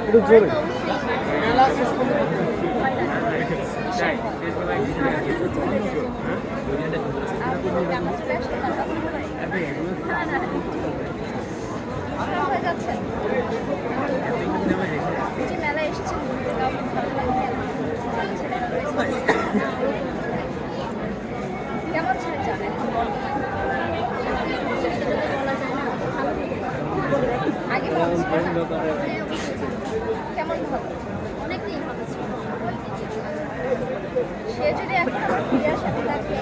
একটু জোরে হয়ে যাচ্ছে যে মেলায় এসেছেন কেমন ছিলেন জানেন আগে ভালো ছিলেন না? কেমন ভালো অনেকটাই ভালো ছিল সে যদি এখন আমার প্রিয়ার সাথে থাকে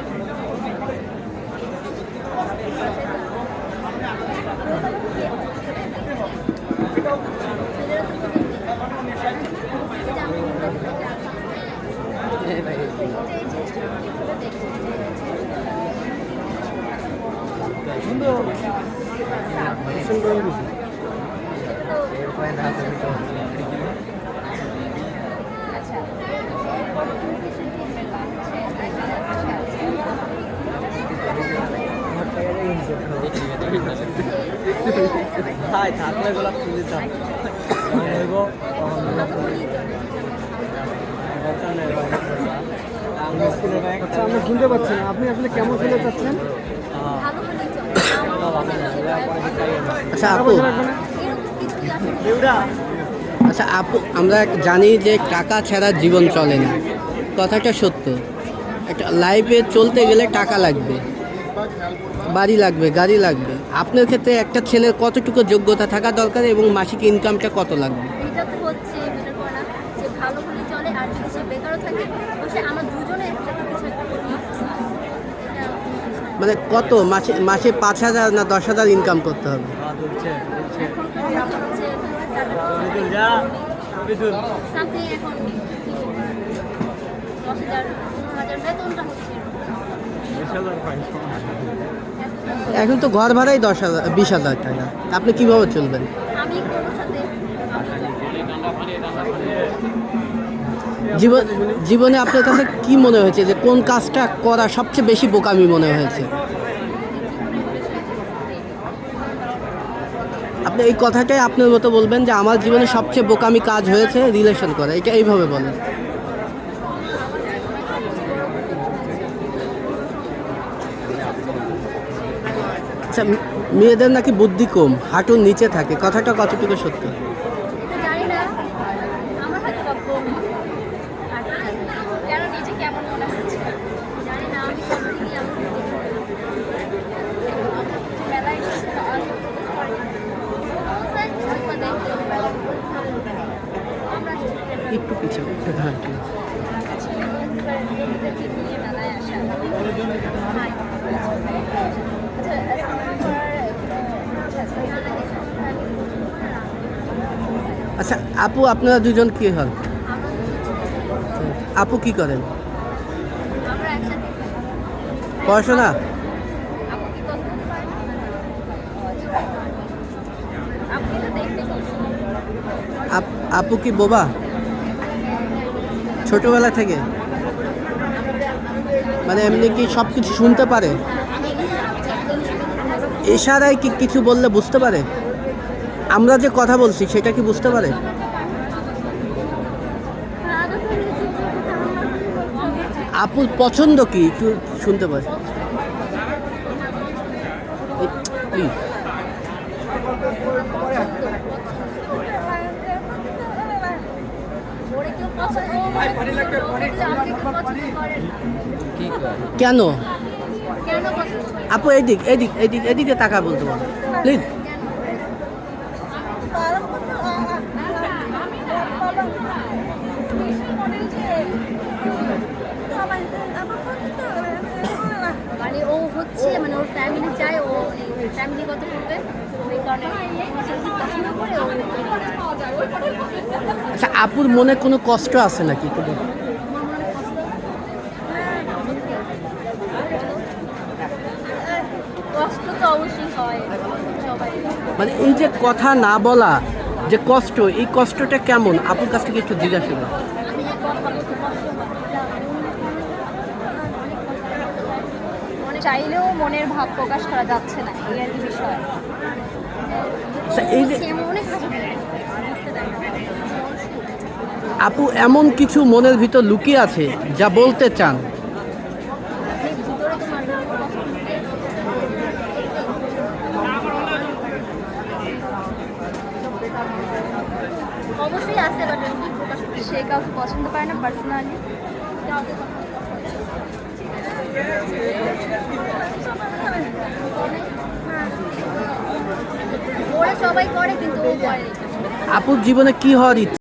আচ্ছা হাই থাকলে গোলাপ ফুল দিতাম হইব তখন গোলাপ ফুল আচ্ছা আমরা শুনতে পাচ্ছি না। আপনি আসলে কেমন ফেলে চাচ্ছেন? আচ্ছা আপু। আচ্ছা আপু আমরা জানি যে টাকা ছাড়া জীবন চলে না। কথাটা সত্য। একটা লাইফে চলতে গেলে টাকা লাগবে। বাড়ি লাগবে গাড়ি লাগবে। আপনার ক্ষেত্রে একটা ছেলের কতটুকু যোগ্যতা থাকা দরকার এবং মাসিক ইনকামটা কত লাগবে? এটা তো হচ্ছে বেটার করা যে ভালো হলে চলে আর যদি সে বেকারও থাকে অবশ্যই আমরা দুজনে একসাথে কিছু একটা করি মানে কত? মাসে মাসে পাঁচ হাজার না দশ হাজার ইনকাম করতে হবে? সামথিং এখন দশ হাজার বেতনটা হচ্ছে। এখন তো ঘর ভাড়াই দশ হাজার বিশ হাজার টাকা। আপনি কীভাবে চলবেন? জীবন জীবনে আপনার কাছে কি মনে হয়েছে যে কোন কাজটা করা সবচেয়ে বেশি বোকামি মনে হয়েছে? আপনি এই কথাটাই আপনার মতো বলবেন যে আমার জীবনে সবচেয়ে বোকামি কাজ হয়েছে রিলেশন করা। এটা এইভাবে বলেন। আচ্ছা মেয়েদের নাকি বুদ্ধি কম হাঁটুর নিচে থাকে কথাটা কতটুকু সত্য একটু হ্যাঁ। আচ্ছা আপু, আপনারা দুজন কি হন? আপু কি করেন? পড়াশোনা? আপু কি বোবা? ছোটবেলা থেকে? মানে এমনি কি সব কিছু শুনতে পারে? ইশারায় কি কিছু বললে বুঝতে পারে? আমরা যে কথা বলছি সেটা কি বুঝতে পারে? আপুর পছন্দ কি? একটু শুনতে পারে কেন? কেন আপু এদিক এদিক এদিক এদিকে টাকা বলতে পারো। প্লিজ। মানে ও হচ্ছে মানে ওর ফ্যামিলি চায় ও করবে। আচ্ছা আপুর মনে কোনো কষ্ট আছে নাকি একটু বলো। কষ্ট তো অবশ্যই হয় সবাই মানে এই যে কথা না বলা যে কষ্ট এই কষ্টটা কেমন? আপুর কাছ থেকে একটু জিজ্ঞাসা করো চাইলেও মনের ভাব প্রকাশ করা যাচ্ছে না এই আর কি বিষয়। আপু এমন কিছু মনের ভিতর লুকিয়ে আছে যা বলতে চান আপনি ভিতরে তোমার অবশ্যই আছে বাট সে কাউকে পছন্দ করে না পার্সোনালি ওরা সবাই করে কিন্তু ও করে। আপুর জীবনে কি হওয়ার ইচ্ছা?